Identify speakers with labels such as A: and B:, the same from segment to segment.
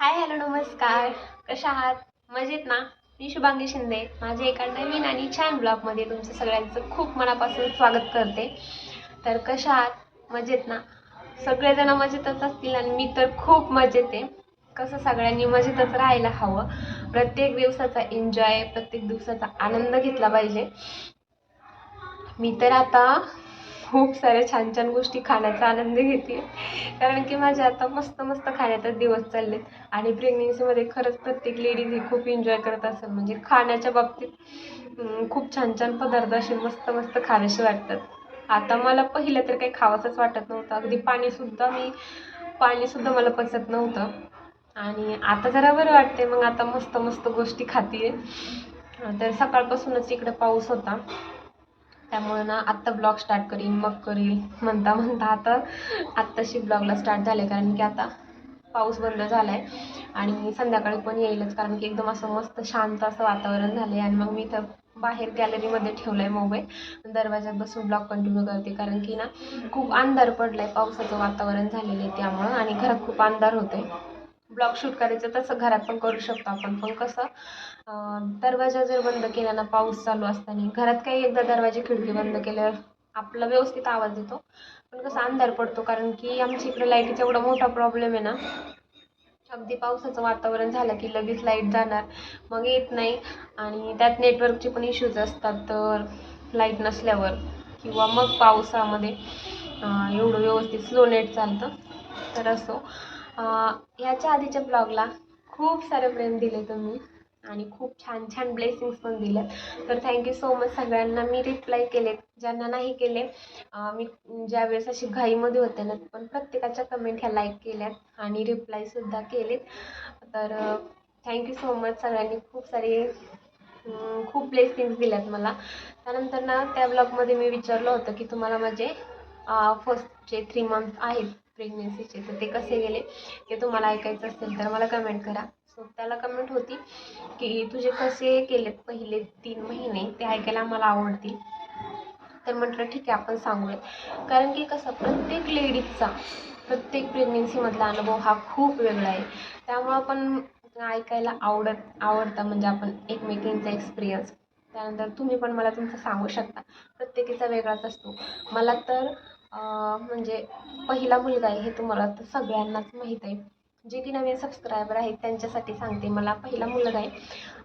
A: Hi hello नमस्कार. कशा आहात? मजेत ना? मी शुभांगी शिंदे. माझे एका नवीन आणि छान ब्लॉगमध्ये तुमचं सगळ्यांचं खूप मनापासून स्वागत करते. तर कशा आहात? मजेत ना? सगळेजण मजेतच असतील आणि मी तर खूप मजेत आहे. कसं सगळ्यांनी मजेतच राहायला हवं? प्रत्येक दिवसाचा एन्जॉय प्रत्येक दिवसाचा आनंद घेतला पाहिजे. मी तर आता खूप साऱ्या छान छान गोष्टी खाण्याचा आनंद घेते. कारण की माझे आता मस्त मस्त खाण्यातच दिवस चाललेत. आणि प्रेग्नेन्सीमध्ये खरंच प्रत्येक लेडीज ही खूप एन्जॉय करत असेल म्हणजे खाण्याच्या बाबतीत खूप छान छान पदार्थ असे मस्त मस्त खावेसे वाटतात. आता मला पहिलं तर काही खावंसंच वाटत नव्हतं. अगदी पाणीसुद्धा मी पाणीसुद्धा मला पचत नव्हतं. आणि आता जरा बरं वाटते मग आता मस्त मस्त गोष्टी खाते तर सकाळपासूनच इकडे पाऊस होता. त्यामुळे ना आत्ता ब्लॉग स्टार्ट करीन मग करील म्हणता म्हणता आता आत्ताशी ब्लॉगला स्टार्ट झाले कारण की आता पाऊस बंद झाला आहे आणि संध्याकाळी पण येईलच. कारण की एकदम असं मस्त शांत असं वातावरण झालं आहे आणि मग मी इथं बाहेर गॅलरीमध्ये ठेवला आहे मोबाईल दरवाज्यात बसून ब्लॉग कंटिन्यू करते. कारण की ना खूप अंधार पडला आहे पावसाचं वातावरण झालेलं आहे त्यामुळं. आणि घरात खूप अंधार होते ब्लॉग शूट करायचं तसं घरात पण करू शकतो आपण. पण कसं दरवाजा जर बंद केला ना पाऊस चालू असताना घरात काही एकदा दरवाजे खिडकी बंद केल्यावर आपला व्यवस्थित आवाज येतो. पण कसं अंधार पडतो कारण की आमच्या इकडे लाईटीचा एवढा मोठा प्रॉब्लेम आहे ना. अगदी पावसाचं वातावरण झालं की लगेच लाइट जाणार मग येत नाही. आणि त्यात नेटवर्कचे पण इश्यूज असतात तर लाइट नसल्यावर किंवा मग पावसामध्ये एवढं व्यवस्थित स्लो नेट चालतं. तर असो. ह्याच्या आधीच्या ब्लॉगला खूप सारे प्रेम दिले तुम्ही आणि खूप छान छान ब्लेसिंग्स पण दिले. तर थँक्यू सो मच सगळ्यांना. मी रिप्लाय केले ज्यांना नाही केले मी ज्यावेळेस अशी घाईमध्ये होते ना पण प्रत्येकाच्या कमेंट ह्या लाईक केल्यात आणि रिप्लायसुद्धा केलेत. तर थँक्यू सो मच सगळ्यांनी. खूप सारे खूप ब्लेसिंग्स दिल्यात मला. त्यानंतर ना त्या ब्लॉगमध्ये मी विचारलं होतं की तुम्हाला माझे फर्स्टचे थ्री मंथ आहेत प्रेग्नन्सीचे तर ते कसे गेले ते तुम्हाला ऐकायचं असेल तर मला कमेंट करा. सो त्याला कमेंट होती की तुझे कसे केलेत पहिले तीन महिने? ते ऐकायला मला आवडतील. तर म्हटलं ठीक आहे आपण सांगूयात. कारण की कसं प्रत्येक लेडीजचा प्रत्येक प्रेग्नेन्सीमधला अनुभव हा खूप वेगळा आहे. त्यामुळं पण ऐकायला आवडत आवडतं म्हणजे आपण एकमेकींचा एक्सपिरियन्स त्यानंतर तुम्ही पण मला तुमचं सांगू शकता. प्रत्येकीचा वेगळाच असतो. मला तर म्हणजे पहिला मुलगा आहे हे तुम्हाला तर सगळ्यांनाच माहीत आहे. जे की नवीन सबस्क्रायबर आहेत त्यांच्यासाठी सांगते मला पहिला मुलगा आहे.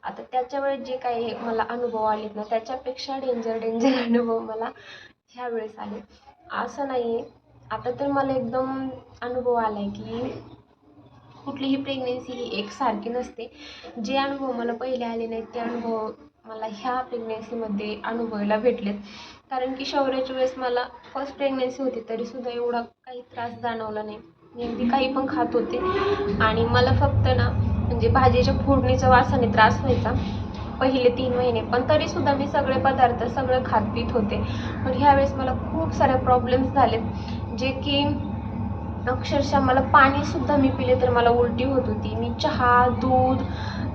A: आता त्याच्या वेळेस जे काही मला अनुभव आलेत ना त्याच्यापेक्षा डेंजर डेंजर अनुभव मला ह्यावेळेस आले. असं नाही आहे आता तर मला एकदम अनुभव आला आहे की कुठलीही प्रेग्नेन्सी ही एकसारखी नसते. जे अनुभव मला पहिले आले नाहीत ते अनुभव मला ह्या प्रेग्नेन्सीमध्ये अनुभवायला भेटलेत. कारण की शौर्याच्या वेळेस मला फर्स्ट प्रेग्नन्सी होती तरीसुद्धा एवढा काही त्रास जाणवला नाही. मी अगदी काही पण खात होते. आणि मला फक्त ना म्हणजे भाजीच्या फोडणीच्या वासाने त्रास व्हायचा पहिले तीन महिने. पण तरीसुद्धा मी सगळे पदार्थ सगळं खात पीत होते. पण ह्यावेळेस मला खूप सारे प्रॉब्लेम्स झालेत. जे की अक्षरशः मला पाणीसुद्धा मी पिले तर मला उलटी होत होती. मी चहा दूध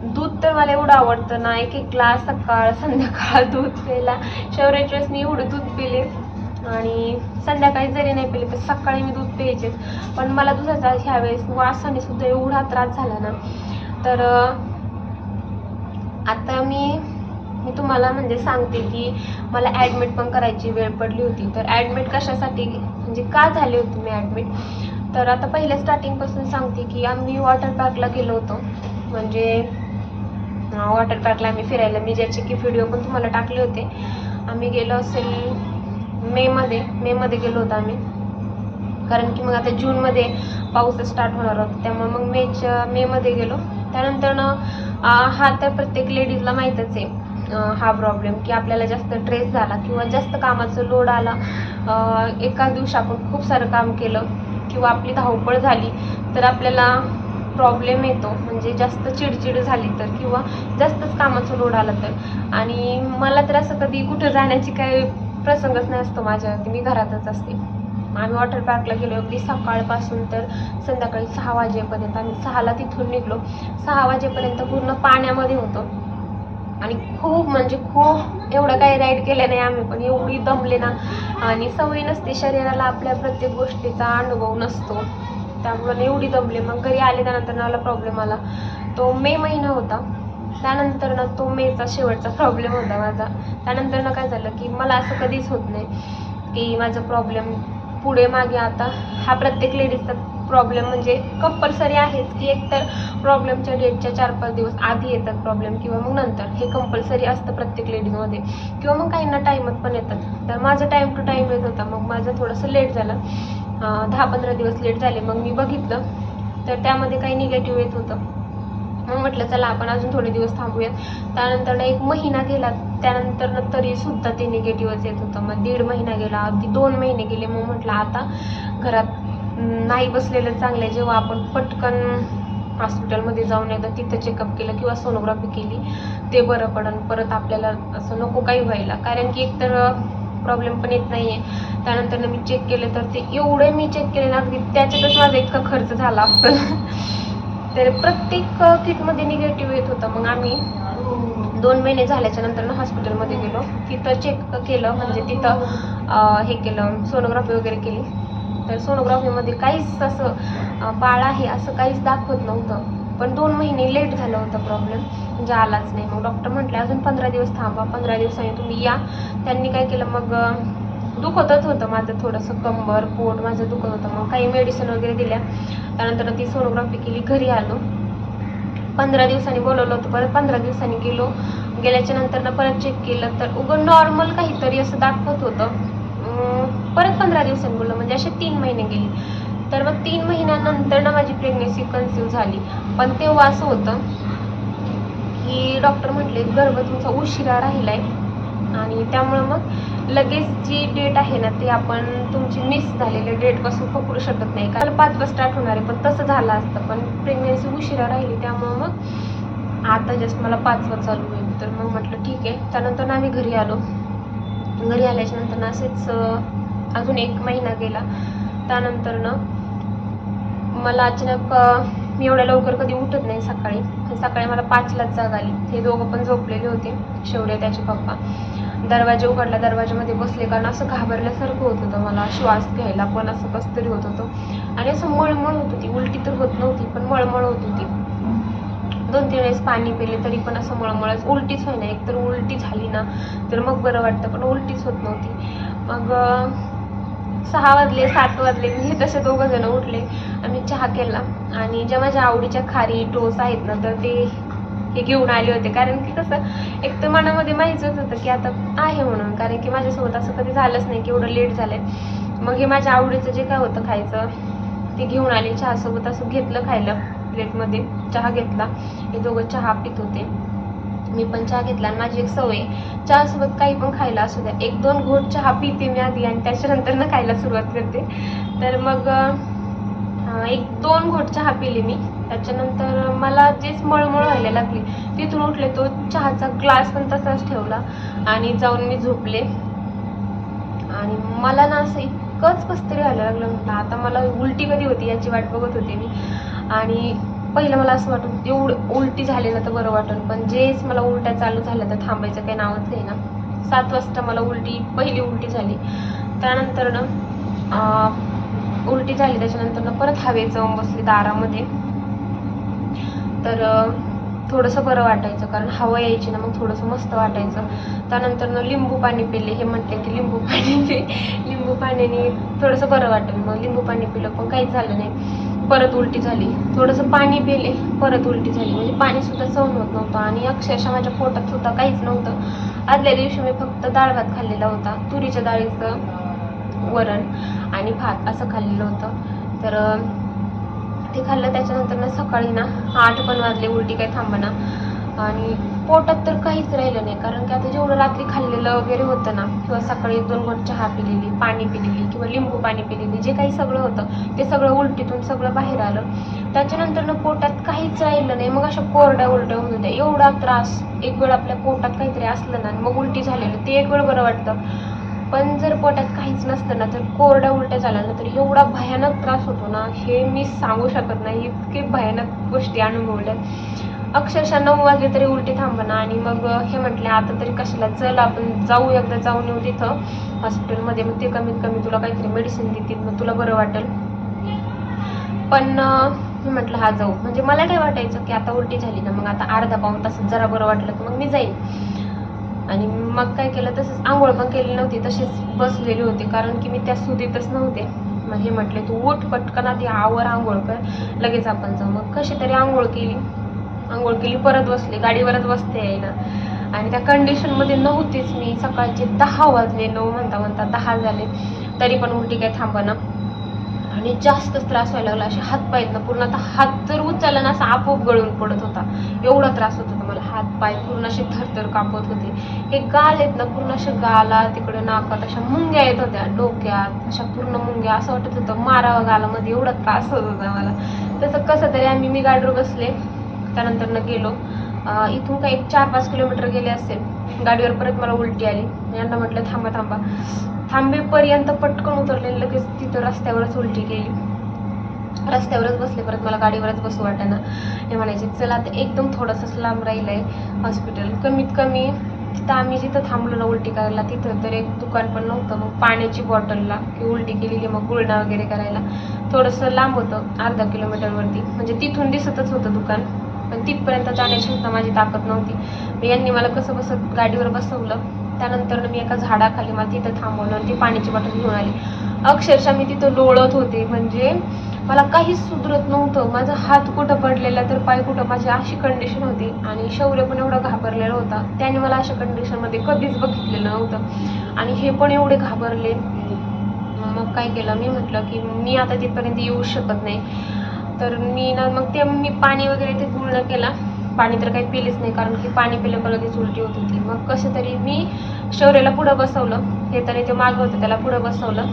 A: दूध तर मला एवढं आवडतं ना. एक एक ग्लास सकाळ संध्याकाळ दूध प्यायला. शौर्याच्या वेळेस मी एवढं दूध पिले. आणि संध्याकाळी जरी नाही पिले तर सकाळी मी दूध प्यायचेच. पण मला दुधाचा ह्यावेळेस वासाने सुद्धा एवढा त्रास झाला ना. तर आता मी मी तुम्हाला म्हणजे सांगते की मला ॲडमिट पण करायची वेळ पडली होती. तर ॲडमिट कशासाठी म्हणजे का झाली होती मी ॲडमिट तर आता पहिल्या स्टार्टिंगपासून सांगते की आम्ही वॉटर पार्कला गेलो होतो. म्हणजे वॉटर पार्कला आम्ही फिरायला. मी ज्याचे की व्हिडिओ पण तुम्हाला टाकले होते. आम्ही गेलो असेल मेमध्ये मेमध्ये गेलो होतो आम्ही. कारण की मग आता जूनमध्ये पाऊस स्टार्ट होणार होता. त्यामुळे मग मेच्या मेमध्ये गेलो. त्यानंतर ना हा तर प्रत्येक लेडीजला माहीतच आहे हा प्रॉब्लेम की आपल्याला जास्त स्ट्रेस झाला किंवा जास्त कामाचं लोड आला. एका दिवशी आपण खूप सारं काम केलं किंवा आपली धावपळ झाली तर आपल्याला प्रॉब्लेम येतो म्हणजे जास्त चिडचिड झाली तर किंवा जास्तच कामाचं लोड आला तर. आणि मला तर असं कधी कुठं जाण्याची काही प्रसंगच नाही असतो माझ्यावरती मी घरातच असते. आम्ही वॉटर पार्कला गेलो अगदी सकाळपासून तर संध्याकाळी सहा वाजेपर्यंत आम्ही सहाला तिथून निघलो. सहा वाजेपर्यंत पूर्ण पाण्यामध्ये होतो. आणि खूप म्हणजे खूप एवढं काही राईड केलं नाही आम्ही पण एवढी दमले ना. आणि सवय नसते शरीराला आपल्या प्रत्येक गोष्टीचा अनुभव नसतो. त्यामुळे एवढी दमले. मग घरी आले त्यानंतर मला प्रॉब्लेम आला. तो मे महिना होता. त्यानंतर ना तो मेचा शेवटचा प्रॉब्लेम होता माझा. त्यानंतर ना काय झालं की मला असं कधीच होत नाही की माझा प्रॉब्लेम पुढे मागे आता. हा प्रत्येक लेडीजचा प्रॉब्लेम म्हणजे कंपल्सरी आहेच की एकतर प्रॉब्लेमच्या डेटच्या चार पाच दिवस आधी येतात प्रॉब्लेम किंवा मग नंतर. हे कंपल्सरी असतं प्रत्येक लेडीजमध्ये किंवा मग काहींना टाईमात पण येतात. तर माझं टाईम टू टाईम येत होता. मग माझं थोडंसं लेट झालं. दहा पंधरा दिवस लेट झाले. मग मी बघितलं. तर त्यामध्ये काही निगेटिव्ह येत होतं. मग म्हटलं चला आपण अजून थोडे दिवस थांबूयात. त्यानंतर एक महिना गेला. त्यानंतर तरी सुद्धा ते निगेटिव्हच येत होतं. मग दीड महिना गेला. अगदी दोन महिने गेले. मग म्हटलं आता घरात नाही बसलेलं चांगलं आहे जेव्हा आपण पटकन हॉस्पिटलमध्ये जाऊन एकदा तिथं चेकअप केलं किंवा सोनोग्राफी केली ते बरं पडन. परत आपल्याला असं नको काही व्हायला. कारण की एकतर प्रॉब्लेम पण येत नाही आहे त्यानंतर मी चेक केलं तर ते एवढे मी चेक केले ना अगदी त्याच्यातच माझा इतका खर्च झाला. असतं तर प्रत्येक किटमध्ये निगेटिव्ह येत होतं. मग आम्ही दोन महिने झाल्याच्यानंतर ना हॉस्पिटलमध्ये गेलो. तिथं चेक केलं. म्हणजे तिथं हे केलं सोनोग्राफी वगैरे केली. तर सोनोग्राफीमध्ये काहीच असं बाळ आहे असं काहीच दाखवत नव्हतं. पण दोन महिने लेट झालं होतं प्रॉब्लेम म्हणजे आलाच नाही. मग डॉक्टर म्हटले अजून पंधरा दिवस थांबा. पंधरा दिवसांनी तुम्ही या. त्यांनी काय केलं मग दुखतच होतं माझं थोडंसं कंबर पोट माझं दुखत होतं. मग काही मेडिसिन वगैरे दिल्या. त्यानंतर ती सोनोग्राफी केली घरी आलो. पंधरा दिवसांनी बोलवलं होतं. परत पंधरा दिवसांनी गेलो. गेल्याच्यानंतर ना परत चेक केलं. तर उगं नॉर्मल काहीतरी असं दाखवत होतं. परत पंधरा दिवसांनी बोललं म्हणजे असे तीन महिने गेले. तर मग तीन महिन्यानंतर ना माझी प्रेग्नेन्सी कन्सिव्ह झाली. पण तेव्हा असं होतं की डॉक्टर म्हटले गर्भ तुमचा उशिरा राहिलाय. आणि त्यामुळं मग लगेच जी डेट आहे ना ती आपण तुमची मिस झालेली डेटपासून पकडू शकत नाही. कारण पाचवा स्टार्ट होणार आहे पण तसं झालं असतं. पण प्रेग्नेन्सी उशिरा राहिली त्यामुळं मग आता जस्ट मला पाचवा चालू होईल. तर मग म्हटलं ठीक आहे. त्यानंतर ना आम्ही घरी आलो. घरी आल्याच्यानंतर ना असेच अजून एक महिना गेला. त्यानंतर ना मला अचानक मी एवढ्या लवकर कधी उठत नाही सकाळी. सकाळी मला पाचलाच जाग आली. हे दोघं पण झोपलेले होते शेवडे त्याचे पप्पा. दरवाजा उघडला दरवाजामध्ये बसले कारण असं घाबरल्यासारखं होत होतं मला. श्वास घ्यायला पण असं कसं तरी होत होतं. आणि असं मळमळ होत होती. उलटी तर होत नव्हती पण मळमळ होत होती. दोन तीन वेळेस पाणी पिले तरी पण असं मळमळच. उलटीच होईना एक तर उलटी झाली ना तर मग बरं वाटतं पण उलटीच होत नव्हती. मग सहा वाजले सात वाजले मी तसे दोघं जण उठले. आम्ही चहा केला. आणि ज्या माझ्या आवडीच्या खारी टोस आहेत ना तर ते हे घेऊन आले होते. कारण की कसं एक तर मनामध्ये माहीतच होतं की आता आहे म्हणून. कारण की माझ्यासोबत असं कधी झालंच नाही की एवढं लेट झालंय. मग हे माझ्या आवडीचं जे काय होतं खायचं ते घेऊन आले. चहासोबत असं घेतलं खायला प्लेटमध्ये चहा घेतला. हे दोघं चहा पित होते. मी पण चहा घेतला आणि माझी एक सवय चहासोबत काही पण खायला असू द्या एक दोन घोट चहा पिते मी आधी आणि त्याच्यानंतर ना खायला सुरुवात करते. तर मग एक दोन घोट चहा पिले मी. त्याच्यानंतर मला जेच मळमळ व्हायला लागली. तिथून उठले तो चहाचा ग्लास पण तसाच ठेवला आणि जाऊन मी झोपले. आणि मला ना असं इतकंच कसं तरी व्हायला लागलं. म्हटलं आता मला उलटी कधी होती याची वाट बघत होते मी. आणि पहिलं मला असं वाटत होतं, एवढं उलटी झाली ना तर बरं वाटेल पण जेच मला उलट्या चालू झाल्या तर थांबायचं काही नावच नाही ना. सात वाजता मला उलटी पहिली उलटी झाली. त्यानंतर ना उलटी झाली त्याच्यानंतर ना परत हवेत जाऊन बसली दारामध्ये. तर थोडंसं बरं वाटायचं कारण हवा यायची ना मग थोडंसं मस्त वाटायचं. त्यानंतर ना लिंबू पाणी पिले हे म्हटले की लिंबू पाणी लिंबू पाण्याने थोडंसं बरं वाटेल मग लिंबू पाणी पिलं पण काहीच झालं नाही. परत उलटी झाली. थोडंसं पाणी पिले परत उलटी झाली. म्हणजे पाणीसुद्धा सहन होत नव्हतं आणि अक्षरशः माझ्या पोटात सुद्धा काहीच नव्हतं. आदल्या दिवशी मी फक्त डाळ भात खाल्लेला होता तुरीच्या डाळीचं वरण आणि भात असं खाल्लेलं होतं. तर ते खाल्लं. त्याच्यानंतर ना सकाळी ना आठ पण वाजले उलटी काही थांबना. आणि पोटात तर काहीच राहिलं नाही कारण रात्री खाल्लेलं वगैरे होतं ना किंवा सकाळी एक दोन गोट चहा पिलेली पाणी पिलेली किंवा लिंबू पाणी पिलेली जे काही सगळं होतं ते सगळं उलटीतून सगळं बाहेर आलं. त्याच्यानंतर ना पोटात काहीच राहिलं नाही. मग अशा कोरड्या उलट्या होऊन होत्या. एवढा त्रास एक वेळ आपल्या पोटात काहीतरी असलं ना मग उलटी झालेलं ते एक वेळ बरं वाटतं. पण जर पोटात काहीच नसतं ना तर कोरड्या उलट्या झाल्या ना तर एवढा भयानक त्रास होतो ना हे मी सांगू शकत नाही. इतके भयानक गोष्टी अनुभवल्या अक्षरशः नऊ वाजले तरी उलटी थांबणं आणि मग हे म्हटले आता तरी कशाला? चल आपण जाऊ एकदा जाऊन येऊ तिथं हॉस्पिटलमध्ये. मग ते कमीत कमी तुला काहीतरी मेडिसिन देतील मग तुला बरं वाटेल. पण मी म्हटलं हा जाऊ. म्हणजे मला काय वाटायचं की आता उलटी झाली ना मग आता अर्धा पाऊन तासात जरा बरं वाटलं तर मग मी जाईन. आणि मग काय केलं तसंच आंघोळ पण केली नव्हती तशीच बसलेली होती कारण की मी त्या सुदीतच नव्हते. मग हे म्हटले तू उठ पटकन आधी आवर आंघोळ कर लगेच आपण जाऊ. मग कशी तरी आंघोळ केली. आंघोळ केली परत बसले गाडीवरच बसते आहे ना. आणि त्या कंडिशनमध्ये नव्हतीच मी. सकाळचे दहा वाजले नऊ म्हणता म्हणता दहा झाले. तरी पण उलटी काय थांबणं आणि जास्तच त्रास व्हायला लागला. असे हात पाय ना पूर्ण आता हात जर उचलला ना असा आपोआप गळून पडत होता. एवढा त्रास होत होता मला. हात पाय पूर्ण असे थरथर कापत होते. हे गाल आहेत ना पूर्ण असे गाला तिकडे नाकात अशा मुंग्या येत होत्या. डोक्यात अशा पूर्ण मुंग्या. असं वाटत होतं मारावं गालामध्ये. एवढा त्रास होत होता मला. तसं कसं तरी आम्ही मी गाडीवर बसले. त्यानंतर न गेलो. इथून काही एक चार पाच किलोमीटर गेले असेल गाडीवर परत मला उलटी आली. यांना म्हटलं थांबा थांबा. थांबेपर्यंत पटकन उतरले. लगेच तिथं रस्त्यावरच उलटी केली. रस्त्यावरच बसले. परत मला गाडीवरच बसू वाटेना. हे म्हणायचे चला आता एकदम थोडंसंच लांब राहिलं आहे हॉस्पिटल. कमीत कमी तिथं आम्ही जिथं थांबलो ना उलटी करायला तिथं तर एक दुकान पण नव्हतं. मग पाण्याची बॉटलला की उलटी केलेली मग गुळणा वगैरे करायला. थोडंसं लांब होतं अर्धा किलोमीटरवरती. म्हणजे तिथून दिसतच होतं दुकान. पण तिथपर्यंत जाण्याची सुद्धा माझी ताकद नव्हती. यांनी मला कसं बसत गाडीवर बसवलं त्यानंतर मी एका झाडाखाली मला तिथं थांबवलं आणि ती पाण्याची बॉटल घेऊन आली. अक्षरशः मी तिथं लोळत होते. म्हणजे मला काहीच सुधरत नव्हतं. माझा हात कुठं पडलेला तर पाय कुठं माझी अशी कंडिशन होती आणि शौर्य पण एवढा घाबरलेला होता. त्याने मला अशा कंडिशनमध्ये कधीच बघितलेलं नव्हतं. आणि हे पण एवढे घाबरले. मग काय केलं? मी म्हटलं की मी आता तिथपर्यंत येऊ शकत नाही. तर मी ना मग ते मी पाणी वगैरे ते पूर्ण केला. पाणी तर काही पिलेच नाही कारण की पाणी पिलं का लगेच उलटी होत होती. मग कसं तरी मी शौर्याला पुढं बसवलं. हे तरी ते मागं होतं त्याला पुढं बसवलं.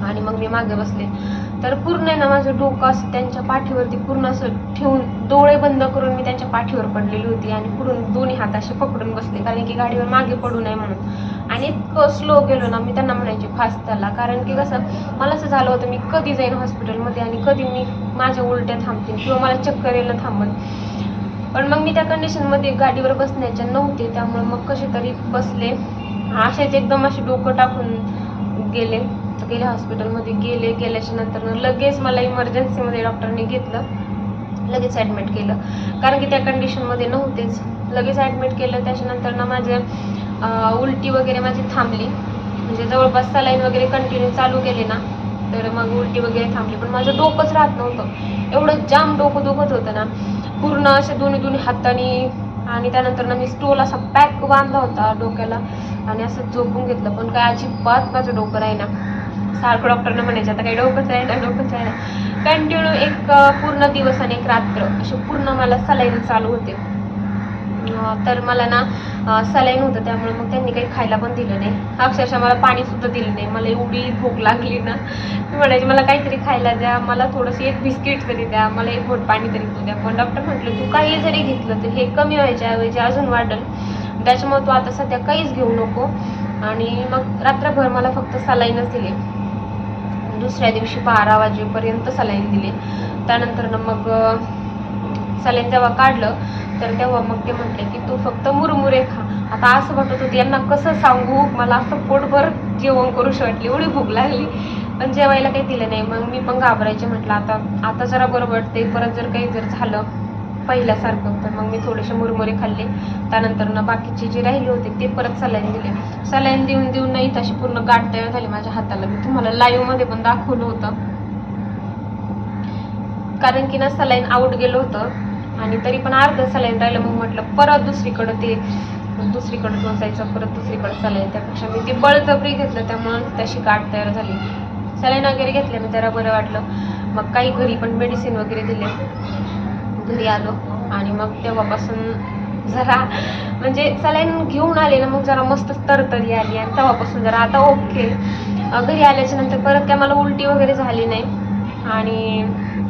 A: आणि मग मी मागे बसले. तर पूर्ण आहे ना माझं डोकं असं त्यांच्या पाठीवरती पूर्ण असं ठेवून डोळे बंद करून मी त्यांच्या पाठीवर पडलेली होती. आणि पुढून दोन्ही हात असे पकडून बसले कारण की गाडीवर मागे पडू नये म्हणून. आणि इतकं स्लो गेलो ना मी त्यांना म्हणायचे फास्ट त्याला कारण की कसं मला असं झालं होतं मी कधी जाईन हॉस्पिटलमध्ये आणि कधी मी माझ्या उलट्या थांबतील किंवा मला चक्कर यायला थांबन पण मग मी त्या कंडिशनमध्ये गाडीवर बसण्याच्या नव्हते त्यामुळे मग कसे तरी बसले. असेच एकदम असे डोकं टाकून गेले. तर गेले हॉस्पिटलमध्ये गेले गेल्याच्यानंतर लगेच मला इमर्जन्सीमध्ये डॉक्टरने घेतलं. लगेच ॲडमिट केलं. कारण की त्या कंडिशनमध्ये नव्हतेच. लगेच ॲडमिट केलं त्याच्यानंतर ना माझ्या उलटी वगैरे माझी थांबली. म्हणजे जवळपास सलाईन वगैरे कंटिन्यू चालू केले ना तर मग उलटी वगैरे थांबली. पण माझं डोकंच राहत नव्हतं. एवढं जाम डोकं दुखत होतं ना. पूर्ण असे दोन्ही दोन्ही हाताने आणि त्यानंतर ना मी स्टोल असा पॅक बांधला होता डोक्याला आणि असं झोपून घेतलं. पण काय अजिबात माझं डोकं राहीना. सारखं डॉक्टरनं म्हणायचं आता काही डोकंच आहे ना डोकंच आहे ना. कंटिन्यू एक पूर्ण दिवस आणि एक रात्र असे पूर्ण मला सलाईन चालू होते. तर मला ना सलाईन होतं त्यामुळे मग त्यांनी काही खायला पण दिलं नाही. अक्षरशः मला पाणीसुद्धा दिलं नाही. मला एवढी भूक लागली ना. मी म्हणायची मला काहीतरी खायला द्या. मला थोडंसं एक बिस्किट तरी द्या. मला एक घोट पाणी तरी देऊ द्या. पण डॉक्टर म्हटलं तू काही जरी घेतलं तर हे कमी व्हायच्या ऐवजी अजून वाढेल. त्याच्यामुळे तू आता सध्या काहीच घेऊ नको. आणि मग रात्रभर मला फक्त सलाईनच दिली. दुसऱ्या दिवशी बारा वाजेपर्यंत सलाईन दिली. त्यानंतर ना मग सलाईन जेव्हा काढलं तर तेव्हा मग ते म्हटले की तू फक्त मुरमुरे खा. आता असं वाटत होतं यांना कसं सांगू? मला असं पोटभर जेवण करूशी वाटली एवढी भूक लागली. पण जेवायला काही दिलं नाही. मग मी पण घाबरायचे म्हटलं आता आता जरा बरं वाटते परत जर काही जर झालं पहिल्यासारखं तर मग मी थोडेसे मुरमुरे खाल्ले. त्यानंतर ना बाकीचे जे राहिले होते ते परत सलाईन दिले. सलाईन देऊन देऊन नाही तशी पूर्ण गाठ तयार झाली माझ्या हाताला. मी तुम्हाला लाईव्हमध्ये पण दाखवलं होतं. कारण की ना सलाईन आऊट गेलं होतं. आणि तरी पण अर्ध सलाईन राहिलं मग म्हटलं परत दुसरीकडं ते दुसरीकडं टोचायचं परत दुसरीकडं सलाईन. त्यापेक्षा मी ते बळजबरी घेतलं त्यामुळं तशी गाठ तयार झाली. सलाईन वगैरे घेतल्याने जरा बरं वाटलं. मग काही घरी पण मेडिसिन वगैरे दिले. घरी आलो आणि मग तेव्हापासून जरा म्हणजे सलाईन घेऊन आले ना मग जरा मस्त तरतरी आली. आणि तेव्हापासून जरा आता ओके घरी आल्याच्यानंतर परत काय मला उलटी वगैरे झाली नाही. आणि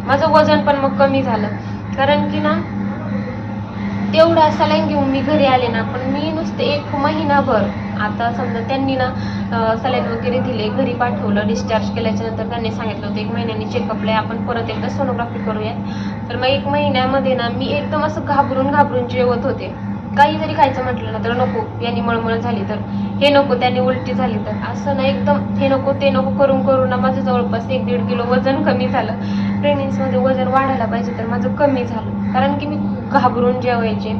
A: माझं वजन पण मग कमी झालं. कारण की ना तेवढा सलाईन घेऊन मी घरी आले ना पण मी नुसते एक महिनाभर आता समजा त्यांनी ना सलाईन वगैरे दिले घरी पाठवलं डिस्चार्ज केल्याच्यानंतर त्यांनी सांगितलं होतं एक महिन्याने चेकअपला आहे आपण परत एकदा सोनोग्राफी करूयात. तर मग एक महिन्यामध्ये ना मी एकदम असं घाबरून घाबरून जेवत होते. काही जरी खायचं म्हटलं ना तर नको. यांनी मळमळ झाली तर. हे नको त्याने उलटी झाली तर. असं ना एकदम हे नको ते नको करून करून ना माझं जवळपास एक दीड किलो वजन कमी झालं. प्रेग्नेन्सीमध्ये वजन वाढायला पाहिजे तर माझं कमी झालं. कारण की मी घाबरून जेवायचे.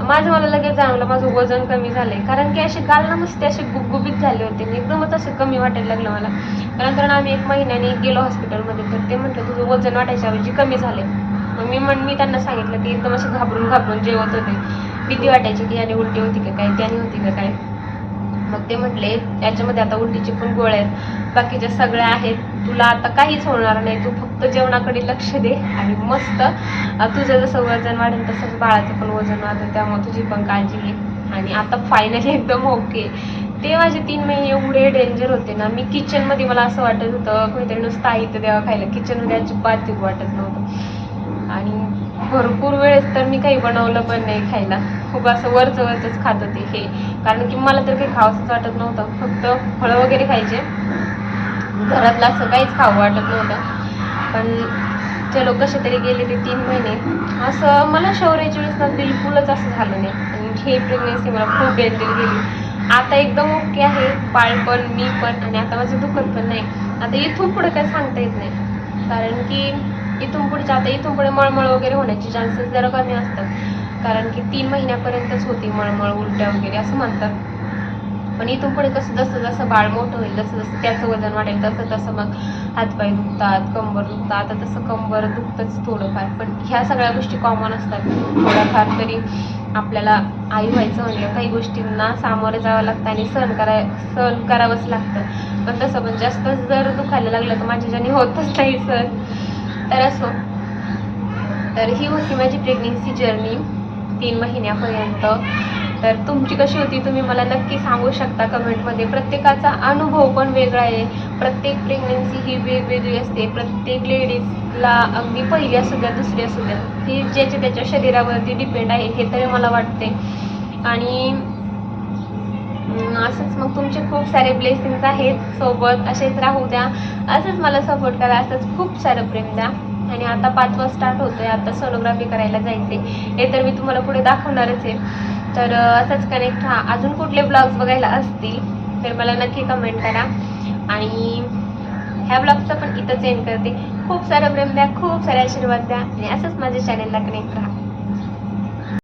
A: माझं मला लगेच जाणवलं माझं वजन कमी झालंय. कारण की असे गालना मस्ती असे गुबगुबीत झाले होते. आणि एकदमच असं कमी वाटायला लागलं मला. त्यानंतर आम्ही एक महिन्याने गेलो हॉस्पिटलमध्ये तर ते म्हटलं तुझं वजन वाटायच्या ऐवजी कमी झाले मग मी म्हण मी त्यांना सांगितलं की एकदम असे घाबरून घाबरून जेवत होते. भीती वाटायची की याने उलटी होती का काय त्याने होती का काय? मग ते म्हटले याच्यामध्ये आता उलटीचे पण गोळे आहेत. बाकीच्या सगळ्या आहेत. तुला आता काहीच होणार नाही. तू फक्त जेवणाकडे लक्ष दे आणि मस्त तुझं जसं वजन वाढेल तसंच बाळाचं पण वजन वाढेल. त्यामुळे तुझी पण काळजी घे. आणि आता फायनली एकदम ओके ते माझे तीन महिने एवढे डेंजर होते ना. मी किचनमध्ये मला असं वाटत होतं कोणीतरी नुसतं आई तर द्यावा खायला किचनमध्ये अजिबात वाटत नव्हतं. आणि भरपूर वेळेस तर मी काही बनवलं पण नाही खायला. खूप असं वरचं वरचंच खात होते हे. कारण की मला तर काही खावंसंच वाटत नव्हतं. फक्त फळं वगैरे खायचे. घरातलं असं काहीच खावं वाटत नव्हतं. पण चलो कसे तरी गेले ते तीन महिने. असं मला शौर्याच्या वेळेस ना बिलकुलच असं झालं नाही. आणि हे प्रेग्नेन्सी मला खूप डेंजर गेली. आता एकदम ओके आहे. बाळ पण मी पण आणि आता माझं दुखत पण नाही. आता इथून पुढं काय सांगता येत नाही. कारण की इथून पुढे आता इथून पुढे मळमळ वगैरे होण्याचे चान्सेस जरा कमी असतात. कारण की तीन महिन्यापर्यंतच होती मळमळ उलट्या वगैरे असं म्हणतात. पण इथून पुढे कसं जसं जसं बाळ मोठं होईल जसं जसं त्याचं वजन वाढेल तसं तसं मग हातपाय दुखतात कंबर दुखतात. आता तसं कंबर दुखतंच थोडंफार. पण ह्या सगळ्या गोष्टी कॉमन असतात. थोड्याफार तरी आपल्याला आई व्हायचं म्हणजे काही गोष्टींना सामोरं जावं लागतं आणि सहन कराय सहन करावंच लागतं. पण तसं पण जास्त जर दुखायला लागलं तर माझ्याच्याने होतच नाही सहन. तर असो. तर ही होती माझी प्रेग्नेन्सी जर्नी तीन महिन्यापर्यंत. तर तुमची कशी होती तुम्ही मला नक्की सांगू शकता कमेंटमध्ये प्रत्येकाचा अनुभव पण वेगळा आहे. प्रत्येक प्रेग्नन्सी ही वेगवेगळी असते. प्रत्येक लेडीजला अगदी पहिली असू द्या दुसरी असू द्या. ही ज्याच्या त्याच्या शरीरावरती डिपेंड आहे हे तरी मला वाटते. आणि असंच मग तुमचे खूप सारे ब्लेसिंग्स आहेत. सोबत असेच राहू द्या. असंच मला सपोर्ट करा असंच खूप सारं प्रेम द्या. आणि आता पाचवा स्टार्ट होतोय. आता सोनोग्राफी करायला जायचे हे तर मी तुम्हाला पुढे दाखवणारच आहे. तर असंच कनेक्ट हा. अजून कुठले ब्लॉग्स बघायला असतील तर मला नक्की कमेंट करा. आणि ह्या ब्लॉगचं पण इथंच एंड करते. खूप सारं प्रेम द्या खूप सारे आशीर्वाद द्या. आणि असंच माझ्या चॅनलला कनेक्ट राहा.